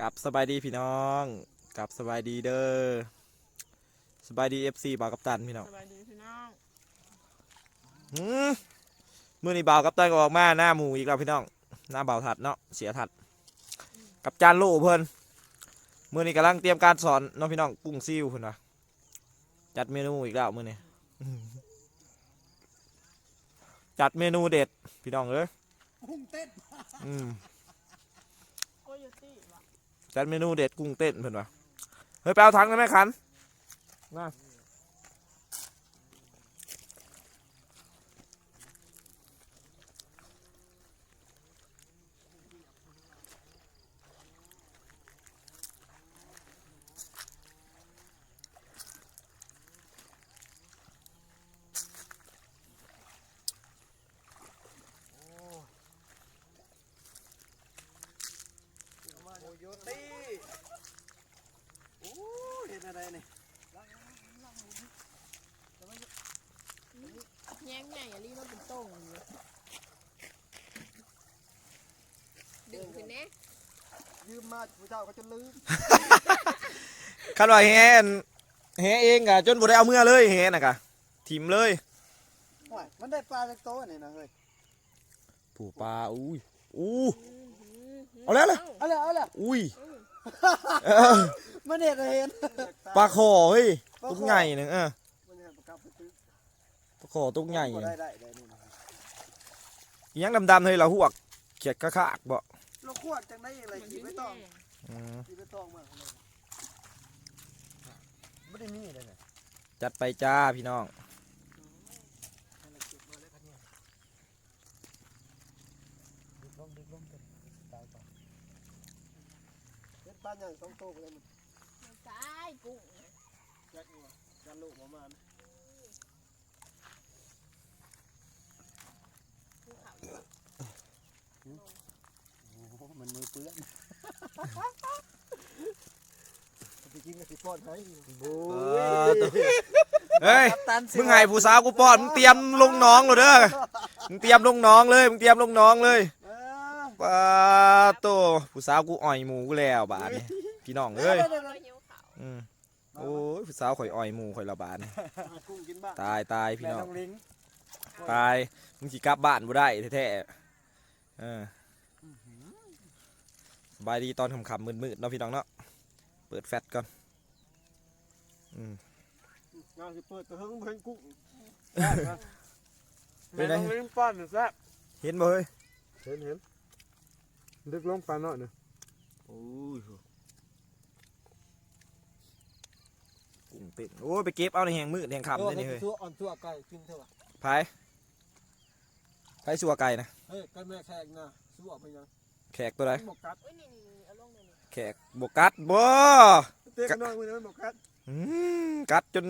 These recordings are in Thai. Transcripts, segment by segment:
กับสบายดีพี่น้องกับสบายดีเด้อสบายดีเอฟซีบ่าวกัปตันพี่น้องสบายดีพี่น้องหืมมื่อนี้บ่าวกัปตันก็ออกมาหน้าหมูอีกแล้วพี่น้อง หน้าบ่าวถัดเนาะเสียถัด กับจานโลเพิ่นมื่อนี้กำลังเตรียมการสอนน้องพี่น้องกุ้งซิวเพิ่นวะจัดเมนูอีกแล้วมื่อนี้อื้อจัดเมนูเด็ดพี่น้องเอ้ยกุ้งเต้นอืมโกโยตี้ว่ะ จัดเมนูเด็ดกุ้งเต้นเพิ่นวะเฮ้ยไปเอาถังได้ไหมคันมา โคโยตี้โอ้เห็นอะไรเนี่ย แย้งใหญ่ อย่ารีบมาเป็นโต้งเลยดึงขึ้นเน่ยืมมาผู้เจ้าก็จะลืมคันว่าแฮนแฮเองกะจนบ่ได้เอาเมื่อเลยแฮน่ะกะทิมเลยว้ายมันได้ปลาจากโตนี่นะเฮ้ยผู้ปลาอุ้ยอู้เอาแล้วเลยเอาเลยเอาเลยอุ้ยเออมันเห็นเห็นปลาขอเฮ้ยตุกใหญ่หนึงเออ มันเห็นปลากระพซื้อ ปลาขอตุกใหญ่บ่ได้ได้ได้นี่นะอิหยังดำๆเฮ้ยเราหวกเขียดกระคากบ่เราขวดจังได้อะไรกินไม่ต้องอืมกินไม่ต้องมากเลยไม่ได้มีเลยเนี่ยจัดไปจ้าพี่น้อง ให้เราเก็บมาแล้วกันเนี่ยดึกลงดึกลงกันตายต่อเป็นปลาอย่างสองโตไปเลยมันมันซ้ายกุ้ง แจ็คนี่วะยันลูกประมาณภูเขาอยู่ว่ะ โอ้โห มันมือเปื้อนไปกินกับสิปอดให้โอ้เออตัวเฮ้ย มึงให้ผู้สาวกูป้อน มึงเตรียมลงน้องเลยเด้อ มึงเตรียมลงน้องเลย มึงเตรียมลงน้องเลยเออปลาโตผู้สาวกูอ่อยหมูกูแล้วบาดนี้พี่น้องเอ้ยโอ้ยหิวเขาอืมโอ้ยผู้สาวข่อยอ่อยหมูข่อยละบาดนี่หากุ้งกินบ้างตายตายพี่แม่น้องน้องลิงตาย มึงสิกลับบ้านบ่ได้แท้ๆเออส บายดีตอนค่ำๆมืดๆเนาะพี่น้องเนาะเปิดแฟลชก่อนอืมงานสิเปิดแต่เพิ่งเพิ่งกุ้งเป็แม่นไงน้องลิงป้อนแซ่บเห็นบ่เฮ้ยเห็นเห็นดึกลงปลาหน่อยนึงโอ้ยกุ้งเต้นโอ้ยไปเก็บเอาในแหงมืดแหงค่ำเลยนี่เฮ้ยตัวอ่อนตัวไก่กินเถอะวะไผไผสัวไก่นะเฮ้ยไก่แม่แขกนะสู้ออกไปยัง แขกตัวใดหมกกัดอุ้ยนี่นี่เอาลงเลยนี่แขกบวกกัดบ่เต้นน้อยมือนั้นหมกกัดอืมกัดจน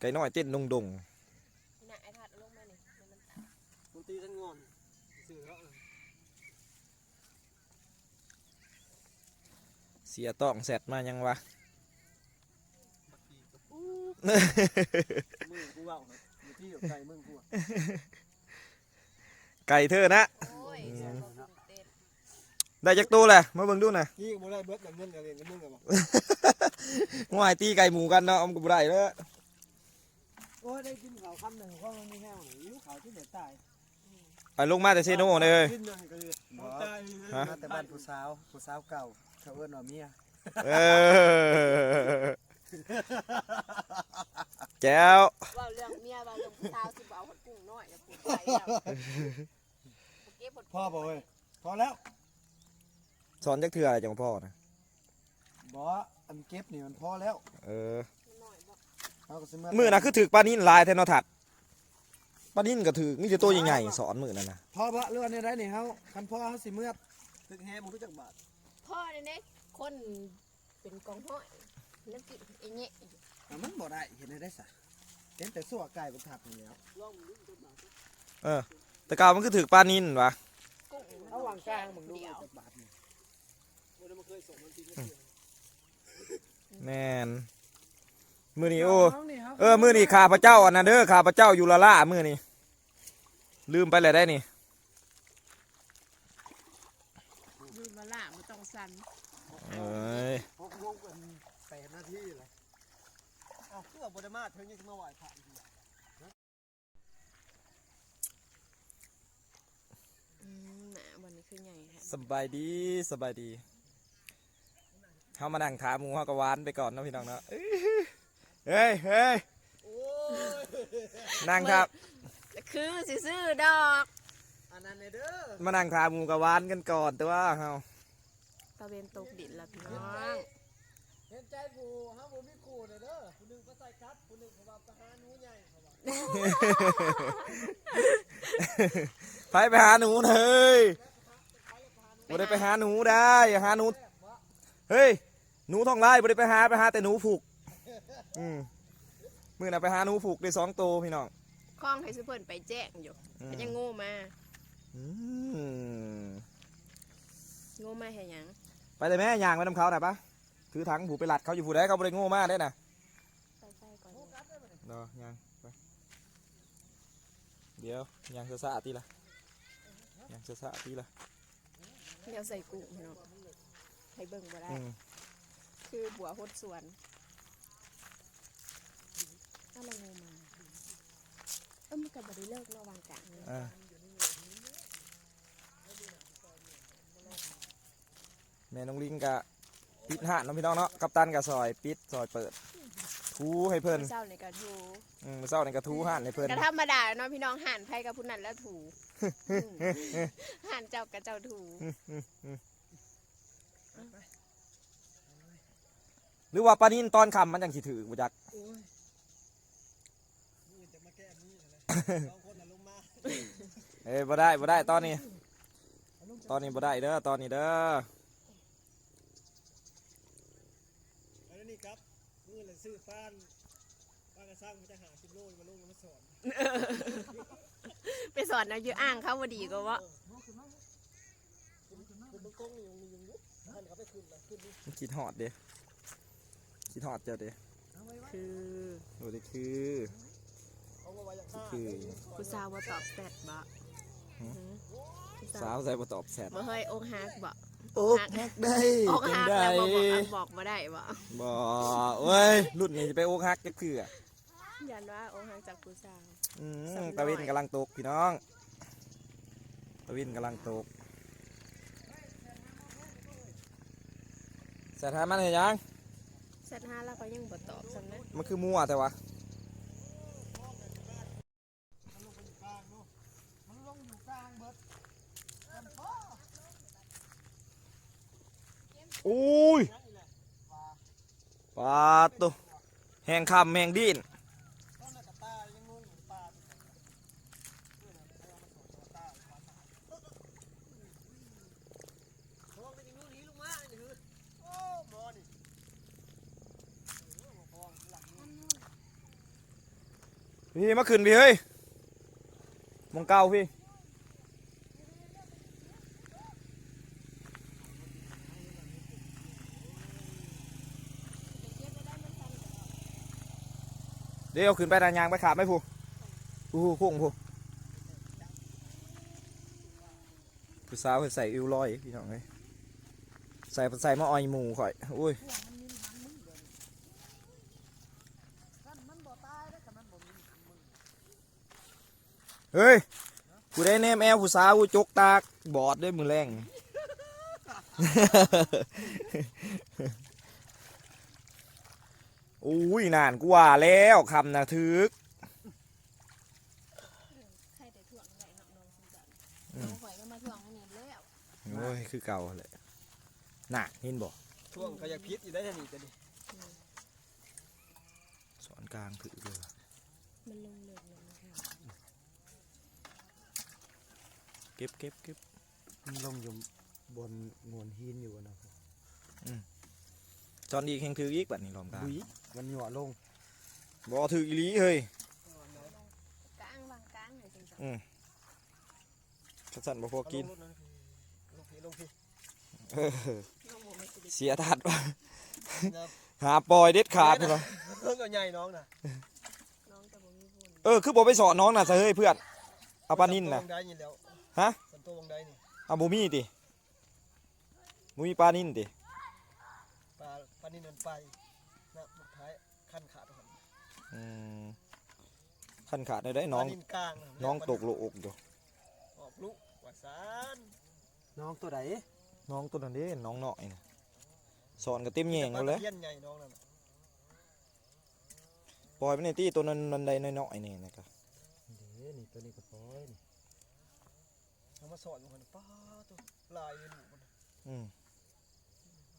ไก่น้อยเต้นดงดงนี่นะไอ้ทัดเอาลงมานี่เดี๋ยวมันตายมันตีทั้งงอนสื่อแล้วๆเสียต้องแสดมายังวะมือกูว่าอยู่ที่อยู่ไก่มึงกูไก่เธอนะ โอ้ยอืมเสียงกุ้งเต้น ได้จักตัวแหละมาเบิ่งดูนะยี่กูได้เบิร์ดกับเงินกับเงินกับมึงกับบอกง่ายตีไก่หมูกันเนาะเอามันก็บ่ได้เด้อโอ้ยได้กินข้าวคำหนึ่งเพราะมันไม่แห้งหิวข้าวที่เหนือตายไปลงมาแต่เซโน่เลยกินยังก็เลยตายฮะมาแต่บ้านผู้สาวผู้สาวเก่าเขาเอิ้นว่าเมียเออแก้วว่าเรื่องเมียว่าเรื่องผู้สาวสิบ่เอาหดกุ้งน้อยอย่าพูดไปแล้วเก็บหดพ่อบอกเว้ยพอแล้ว สอนจักเทื่ออะไรจังพ่อนะบอกอันเก็บนี่มันพอแล้วเออน้อยบ่เอาก็สิมือนะคือถือปลานิ่นลายแทนเนอถัดปลานิ่นก็ถือมีแต่ตัวใหญ่ๆสอนมือนั่นนะพอบ่เรื่องนี้ได้นี่เฮาคันพ่อเฮาสิเมื่อถึงแฮมึงรู้จักบาทพ่อเนี่ยเนี่ยคนเป็นกองห้อยแล้วกินไอ้เนี่ยอะมันบ่ได้เห็นได้ได้ซะเห็นแต่สั่วไก่บนถับนี่แล้วแต่กาวมันคือถือปลานิ่นวะกุ้งเอาวางกลางมึงดูเดียวจักบาทนี่ โอ้ยมันเคยส่งมันทีก็เสือแม่นมือนี้โอ้น้งนี่ฮะเออมือนี้ข้าพระเจ้าอันนั้นเด้อข้าพระเจ้าอยู่ละล่ามือนี้ลืมไปเลยได้นี่ดูมาล่ามันต้องสั่นเอ้ยหกโมงเป็นแปดนาทีเลยเอาเพื่อบไดมาเธอยังจะมาไหวผ่านอีกอืมหนาวันนี้คือใหญ่แท้สบายดีสบายดี เขามานั่งขาหมูเขาก็หวานไปก่อนเนาะพี่น้องเนาะเอ้ยเฮ้ยเฮ้ยโอ้ยนั่งครับ คือสิซื้อดอกอันนั้นเนี่ยเด้อมานั่งขาหมูกับหวานกันก่อนแต่ว่าเฮาตะเวนตกดินละพี่น้องเห็นใจผู้ฮะผู้มีคู่เนี่ยเด้อผู้หนึงก็ใส่คัดผู้หนึงเขาว่าไปหาหนูใหญ่เขาว่าไปไปหาหนูเถอะเฮ้ยบ่ได้ไปหาหนูได้อย่าหาหนู เฮ้ย หนูท้องไร่บ่ได้ไปหาไปหาแต่หนูผูกอืมมื่อน่ะไปหาหนูผูกได้สองตัวพี่น้องคล้องให้ซื้อเพิ่นไปแจ้งอยู่อืมก็ยังโง่มาอืมโง่มาแค่หยังไปเลยแม่ย่างไปน้ำเขาหน่อยปะถือถังผูไปหลัดเขาอยู่ผู้ใดเขาบ่ได้โง่มากได้น่ะไปใส่ก่อนเนาะย่างไปเดี๋ยวย่างซะๆทีละย่างซะๆทีละเดี๋ยวใส่กุ้งพี่น้องให้เบิ่งบ่ได้อืม คือบัวหดสวนถ้าเราโง่มา เอ้ามันก็บ่ได้เลิกระหว่างกลางเลยอ่าแม่น้องลิงกะปิดหาดเนาะพี่น้องเนาะกัปตันกะซอยปิดซอยเปิด ทูให้เพิ่นเศร้าในกระทูอืมเศร้าในกระทูห่านให้เพิ่น กระธรรมดาเนาะพี่น้องห่านไผกับผู้นั้นแล้วถู อืมห่านเจ้ากับเจ้าถู หรือว่าปลานินตอนคำมันจังสิถือบ่จักโอ้ยนี่จะมาแก้มือเลยสองคนน่ะลงมาเอ้ยบ่ได้บ่ได้ตอนนี้ตอนนี้บ่ได้เด้อตอนนี้เด้อแล้วนี่ครับ มือเลยซื้อฟ้านฟ้านกระซังมาจะหาสิบโลมาลงมาสอนไปสอนนะอยู่อ่างเขาบ่ดีก็ว่าคุณเบื้องต้นนี่ยังมียังยุบท่านเขาไปขึ้นเลยขึ้นนี่มันคิดฮอดเด้ คิดฮอดเจ้าเด้คือโอ้ดิคือเอามาไว้อย่างข้าคือผู้สาวบ่ตอบแซดบ่หือหือผู้สาวใส่บ่ตอบแซดบ่เฮ้ยอกหักบ่โอ้ฮักได้อกจังหักได้แล้วบ่บอกบอกบ่ได้บ่บ่เว้ยรุ่นนี้จะไปอกฮักจักคืออะยันว่าอกหักจากผู้สาวอืสำน้มอยตะวินกำลังตกพี่น้องตะวินกำลังตกแซดหามันเห็นยัง แซดห้าแล้วก็ยังบ่ตอบซ้ำนะมันคือมั่วแต่ว่ามันลงอยู่กลางเบิดอุ้ยนั่นนี่แหละปลาตุแหงคำแหงดินต้นน่ะกับตายังงงอยู่ปลาเพื่อนน่ะเอามาสอนตาปลาตาโอ้มันยังงูหนีลงมานี่คือโอ้หมอนี่โอ้หมอหลังนี่ พี่มาขึ้นพี่เฮ้ยมองเก้าพี่เดี๋ยวขึ้นไปนานยางไปขาบไหมผู้ผู้พุ่งผู้ผู้สาวใส่อิวลอยพี่น้องเอ้ยใส่ใส่มาออยหมูข่อย อุ้ย นั่นมันบ่ตายนะแต่มันบ่มีมึง เฮ้ยกูได้แนมแอลผู้สาวกูจกตากบอดด้วยมือแรงอุ้ยนานกูว่าแล้วคำนะทึกใครแต่ถ่วงได้เนาะน้องสงสารน้องข่อยก็มาถ่วงอันนี้แล้วโอ้ยคือเก่าเลยน่ะเห็นบอกช่วงก็อยากพิษอยู่ได้ทันทีจะดิสอนกลางถือเลยมันลงเลิกเลยนะคะ เก็บเก็บเก็บมันลงอยู่บนงวนหินอยู่นะจอนอีกแข่งถืออีกแบบนี้ลอมกลางบุยมันหยั่วลงบอถืออีหลีเฮ้ยกลางวางกลางให้จังซั่นอืมกระสันบ่พอกินลงพี่ลงพี่เออน้องบ่ไม่สิได้เสียทัดว่ะหาปล่อยเด็ดขาดเหรอเรื่องใหญ่น้องน่ะน้องจะบ่มีบุญเออคือบอกไปสอนน้องน่ะซะเฮ้ยเพื่อนเอาปลานินน่ะ สัตัววงได้ยินแล้วฮะสันตัววงได้นี่เอาบูมี่ดิบูมี่ปลานินดินี้นั่นไปนะสุดท้ายขั้นขาดครับอืมขั้นขาดได้ได้น้องปลานินกลางน้องตกโลอกอยู่ออกลูกว่าซานน้องตัวไหนน้องตัวนั้นเด้น้องหน่อยนะสอนกับเต็มแยงเขาเลยเทียนใหญ่น้องนั่นน่ะปล่อยไปในที่ตัวนั้นนันใดน้อยๆนี่นะครับเด้นี่ตัวนี้ก็ปล่อยนี่ เอามาสอนมันป้าตัวลายเลยหนูมันอืม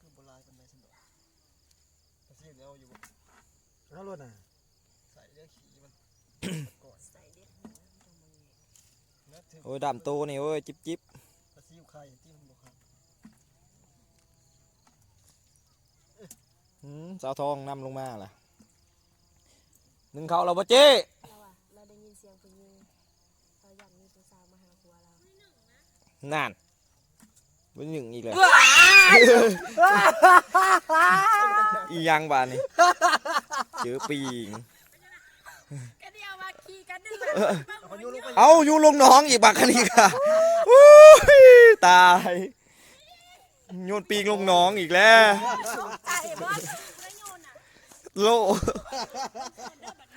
คือโบราณเป็นไรสันดอกอาชีพเนี่ยเอาอยู่บ่เอารถน่ะใส่เรื่องขี่มันก่อนใส่เด็ดนะถึงโอ้ยดำโตนี่โอ้ยจิบจิบอาชีพใครที่มันบอกครับอืมสาวทองนำลงมาล่ะหนึ่งเขาเราปะเจ้เราอะเราได้ยินเสียงผู้หญิงเราอยากมีผู้สาวมาหาผัวเรา นั่นเป็นหนึ่งอีกเลยอีหยังบานนี่เจอปีงก็เดียวมาขี่กันดึงเอาโยนลงไปเอาอยู่ลงน้องอีกบักคันนี้ค่ะอุ้ยตายโยนปีงลงน้องอีกแล้วใจบอสแล้วโยนอะโล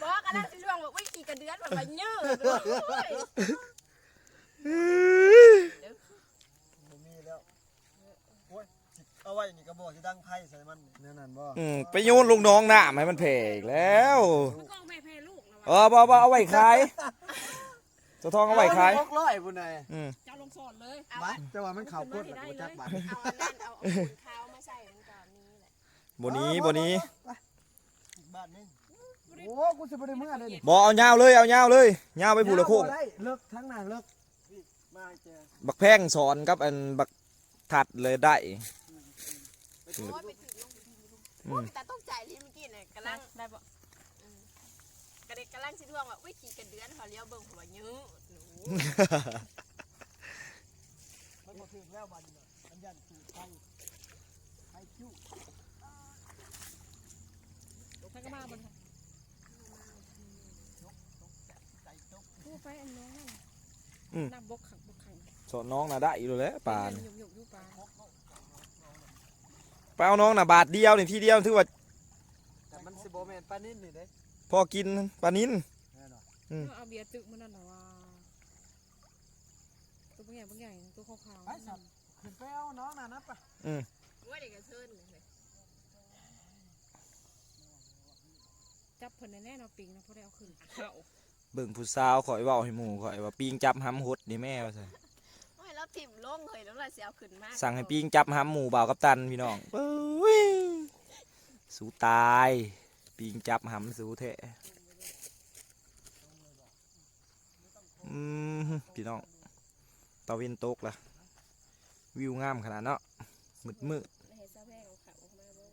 บอกกันนะสิล่วงบอกว่าขี่กันเดือนแบบว่ายืดเลย บ่มีแล้วโอ้ยสิ เอาไว้นี่ก็บอกจะดังไพ่ใส่มันนี่แนั่นนั่นบ่อืมไปโยนลงน้องน้ำให้มันแผ่อีกแล้วมันก็ไม่แพ้ลูกนะเอวะอบ่บ่เอาไว้ขายเจ้าทองเอาไว้ขายหกร้อยพุ่นน่ะอืมจะลงสอนเลย เอาบัดแต่ว่ามันเข้าพุ่นแล้วบ่จักบัดเอาอันนั้นเอาเอาขุนขาวมาใส่มันก่อนนี้แหละบนี้บนี้อีกบ้านหนึงโอ้กูสิบ่ได้เมื่อเด้นี่บ่เอายาวเลยเอายาวเลยยาวไปผูละโค้งได้เลิกทั้งนั้นเลิกมาเจอบักแพงสอนกับอันบักถัดเลยได้โอ้ยไป ถึงลงไปถึงลงอืโอ้มยแต่ต้องจ่ายลิ้นเมื่อกี้เนี่ยกำลังได้ปะกระเด็กกำลังสิล่วงว่าวิขี่กันเดือนเขาเลี้ยวเบิ่งหัวยืดหนูมันบ่ถึงแล้วบ้านนี้น่ะอันยันถูกไฟไฟคิ้วท่านก็มาบนใจตกผู้ไฟอันน้องนั่นอืมน้ำบกขังบกขังสอนน้องน่ะได้อยู่แล้วปานหยุกหยุกอยู่ป ลาไปเอาน้องน่ะบาทเดียวนี่ทีเดียวถือว่าแต่มันสิบ่แม่นปานนี้นี่เด้พอกินปลานินแน่นอนอืมเอาเบียร์ตึกมันนั่นหรอวะตัวบางใหญ่บางใหญ่ตัวขาวๆไปสัตว์ขึ้นไปเอาน้องน่ะนะปะว่าเด็กกระเทินเลยจับเพิ่นแน่ๆเนาะปิงนะเพราะได้เอาขึ้นเขาเบิ่งผู้สาวข่อยเว้าให้หมู่ข่อยว่าปิงจับหำหดนี่แม่ว่าซั่น โอ้ยแล้วถิ่มลงเลยแล้วเราเสียเอาขึ้นมากสั่งให้ปิงจับหำหมู่บ่าวกับตันพี่น้องเอ้ยสู้ตาย ปิงจับหำสู้แท้อืมพี่น้องตะเวนตกล่ะวิวงามขนาดเนาะมืดมืดเห็นซาแพงเอาขาออกมาบ่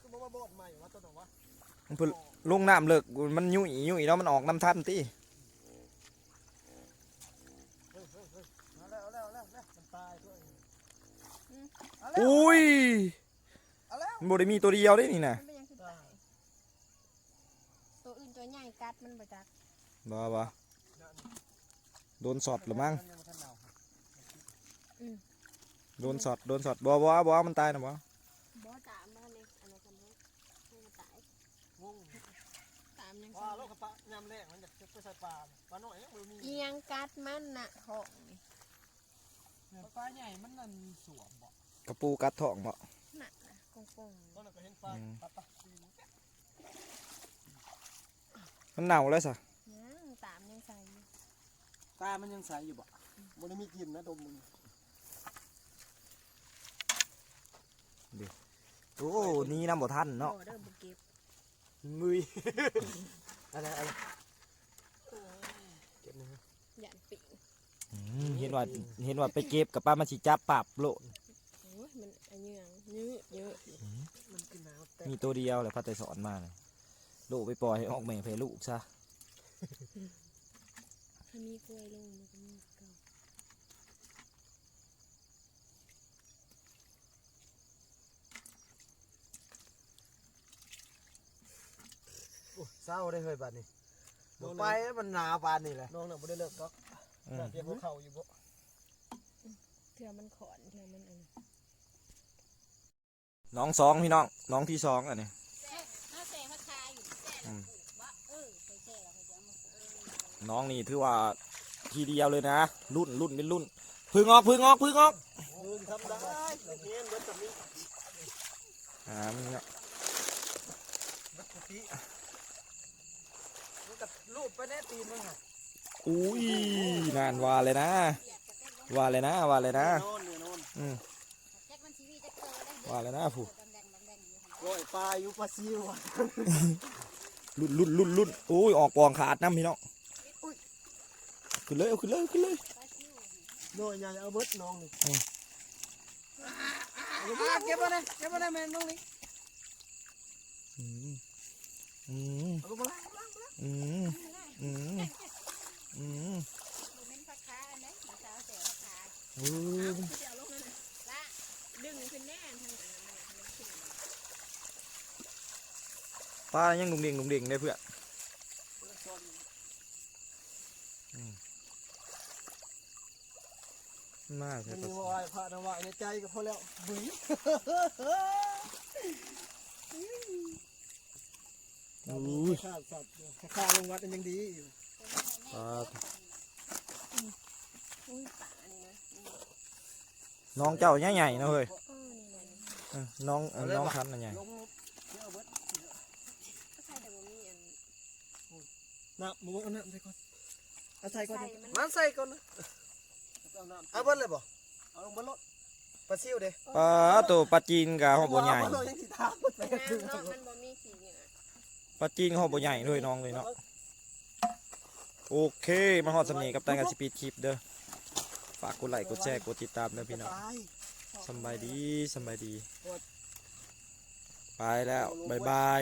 ก็บ่มาบอดใหม่ว่าตัวหนอวะๆเพิ่น ลงน้ำเลิกมันยุ่ยยุ่ยแล้วมันออกน้ำทันติเฮ้ยเฮ้ยเฮ้ยเอาแล้วเอาแล้วเอาแล้วเอาแล้วมันตายตัวเองอุ้ยมันบ่ได้มีตัวเดียวได้นี่นะมันเป็นยังคือตายตัวอื่นตัวใหญ่กัดมันบ่จักบ่บ่โดนสอดหรือมั้งโดนสอด โดนสอดบ่บ่บ่มันตายนะบ่บ่ตามมาเลยอันนั้นกันบ่ให้มันตาย งง ตามยังว่าโลกกระปะยำแรกมันอยากจะไปใส่ปลาเนี่ยปลาน้อยยังบ่มีเอียงกัดมันน่ะของนี่ปลาใหญ่มันนั่นสวมบ่กระปูกัดท้องบ่น่ะน่ะกงตอนนั้นก็เห็นปลาอืมปลาปลาปีนมันเน่าแล้วซะๆยังตามยังใส่อยู่ตามันยังใสอยู่บ่บ่ได้มีกลินนะดมมึงโอ้นี่น้ำบ่ทันเนาะบ่เด้อบ่เก็บ มืย อะไรอะไรเก็บนะฮะยันปิงอืมเห็นว่าเห็นว่าไปเก็บกับป้ามาสิจับปรับโลดโอ้ยมันอันเยืองยืดเยอะมันกินน้ำแต่มีตัวเดียวแหละพัดแต่สอนมาเลยลูกไปปล่อยให้ออกแม่เพลูกซะ ถ้ามีกล้วยลงมันก็มี เก่าโอ้เศร้าได้เฮ้ยบัดนี้บ่ไปมันหนาวปานนี่แหละน้องน่ะบ่ได้เลิกหรอกออืมเปียกหัวเข่าอยู่บ่เถื่อมันขอนเถื่อมันอันน้องสองพี่น้องน้องที่สองอันนี้ถ้าแซ่พักคาอยู่แซ่อืมว่าเออไปแซ่แล้วก็จะเอามาน้องนี่ถือว่าทีเดียวเลยนะรุ่นรุ่นเป็นรุ่นพึ่งออกพึ่งออกพึ่งออกมึงทำได้เราเฮียนเบิดตรงนี้อ่ามึงเนี่ย เบิดปกติ มันกับ รูปไปแน่ตีนมึงอะอุ้ยนานว่าเลยนะว่าเลยนะว่าเลยนะนอนเนี่ยนอนอืมแจ็คมันชีวิตจะเจอได้ว่าเลยนะผู้แดงแดงอยู่ก้อยปลาอยู่ปลาซิวอะรุ่นรุ่นรุ่นรุ่นอุ้ยออกกองขาดน้ำพี่น้องขึ้นเลยเอาขึ้นเลยเอาขึ้นเลยน้อยใหญ่เอาเบิดน้องนี่อะเก็บมาเลยเก็บมาเลยแม่น้องนี่อืมอืมเอามาเลยอืม อืมอืมดูเม้นพักคาอันนี้มาสาวแซ่พักคาอุ้ยเดี๋ยวลงละดึงขึ้นแน่ทางนั้นปลายังดุงเด่งดุงเด่งเลยเพื่อนน่ามัใช่นปะมีวายพระนวายในใจก็พอแล้วบึ้ย อุ้ยข้าสัตว์ข้าลงวัดมันยังดีอยู่ปลาอุ้ยป่านี่นะน้องเจ้าใหญ่ๆนะเฮ้ยเออนี่นะเออน้องเออน้องคันน่ะใหญ่ลงเนี่ยเอาเบิดก็ใช่แต่ว่ามีอันน้ำมึงเอาน้ำใส่ก่อนเอาใส่ก่อนใส่ดิมันมันใส่ก่อนนะเอาน้ำเอาเบิ้ลเลยบ่เอาลงบนรถปลาซิวเด้ปลาตัวปลาจีนกับหอบบัวใหญ่ ปลาจีนเขาหอบบัวใหญ่ด้วยน้องเลยเนาะโอเค มาหอดสำเนีกับตันกับสปีดคลิปเด้อฝากกดไลค์กดแชร์กดติดตามเด้อพี่น้องสบายดีสบายดี ไปแล้วบายบาย